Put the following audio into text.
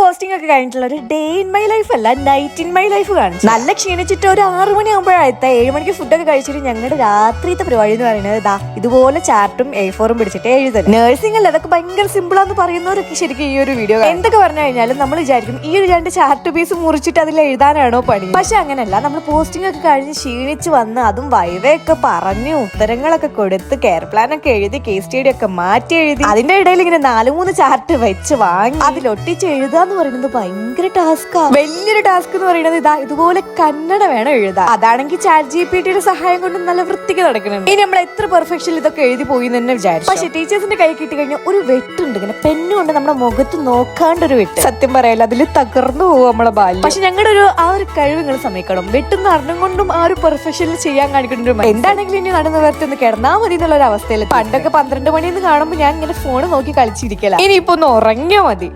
Posting ഒക്കെ കഴിഞ്ഞിട്ടുള്ള ഒരു ഡേ ഇൻ മൈ ലൈഫ് അല്ല നൈറ്റ് ഇൻ മൈ ലൈഫ് കാണിച്ചു. നല്ല ക്ഷീണിച്ചിട്ട് ഒരു ആറു മണി ആകുമ്പോഴത്തെ ഏഴ് മണിക്ക് ഫുഡൊക്കെ കഴിച്ചിട്ട് ഞങ്ങളുടെ രാത്രിത്തെ പരിപാടി എന്ന് പറയുന്നത് ഇതാ ഇതുപോലെ ചാർട്ടും എ ഫോറും പിടിച്ചിട്ട് എഴുതൽ നഴ്സിംഗ് അല്ല അതൊക്കെ ഭയങ്കര സിമ്പിൾ ആണെന്ന് പറയുന്നവരൊക്കെ ശരിക്കും ഈ ഒരു വീഡിയോ എന്തൊക്കെ പറഞ്ഞു കഴിഞ്ഞാലും നമ്മൾ വിചാരിക്കും ഈ ഒരു രണ്ട് ചാർട്ട് പീസ് മുറിച്ചിട്ട് അതിൽ എഴുതാനാണോ പണി? പക്ഷെ അങ്ങനെയല്ല നമ്മൾ പോസ്റ്റിംഗ് ഒക്കെ കഴിഞ്ഞ് ക്ഷീണിച്ച് വന്ന് അതും വൈവയൊക്കെ പറഞ്ഞ് ഉത്തരങ്ങളൊക്കെ കൊടുത്ത് കെയർ പ്ലാൻ ഒക്കെ എഴുതി കേസ് സ്റ്റഡി ഒക്കെ മാറ്റി എഴുതി അതിന്റെ ഇടയിൽ ഇങ്ങനെ നാല് മൂന്ന് ചാർട്ട് വെച്ച് വാങ്ങി അതിലൊട്ടിച്ച് എഴുതാൻ എന്ന് പറയുന്നത് ഭയങ്കര ടാസ്കാ വലിയൊരു ടാസ്ക് എന്ന് പറയുന്നത് ഇതാ ഇതുപോലെ കന്നഡ വേണം എഴുതാൻ. അതാണെങ്കിൽ ചാറ്റ് ജി പി ടിയുടെ സഹായം കൊണ്ട് നല്ല വൃത്തിക്ക് നടക്കുന്നുണ്ട്. ഇനി നമ്മൾ എത്ര പെർഫെക്ഷൻ ഇതൊക്കെ എഴുതി പോയി എന്ന് തന്നെ വിചാരിച്ചു. പക്ഷെ ടീച്ചേഴ്സിന്റെ കൈ കിട്ടി കഴിഞ്ഞാൽ ഒരു വെട്ടുണ്ട് ഇങ്ങനെ പെണ്ണു കൊണ്ട് നമ്മുടെ മുഖത്ത് നോക്കാണ്ട് ഒരു വെട്ട്. സത്യം പറയല്ല അതിൽ തകർന്നു പോകും നമ്മളെ ബാല്യം. പക്ഷെ ഞങ്ങളുടെ ഒരു ആ ഒരു കഴിവ് നിങ്ങൾ സമ്മതിക്കണം വെട്ടുന്ന അറിഞ്ഞും കൊണ്ടും ആ ഒരു പെർഫെക്ഷനിൽ ചെയ്യാൻ കാണിക്കുന്നുണ്ട് എന്താണെങ്കിലും ഇനി നടന്നു വരത്തൊന്ന് കിടന്നാ മതി എന്നുള്ള ഒരു അവസ്ഥയിൽ പണ്ടൊക്കെ പന്ത്രണ്ട് മണിന്ന് കാണുമ്പോൾ ഞാൻ ഇങ്ങനെ ഫോൺ നോക്കി കളിച്ചിരിക്കല. ഇനിയിപ്പോ ഒന്ന് ഉറങ്ങിയാ മതി.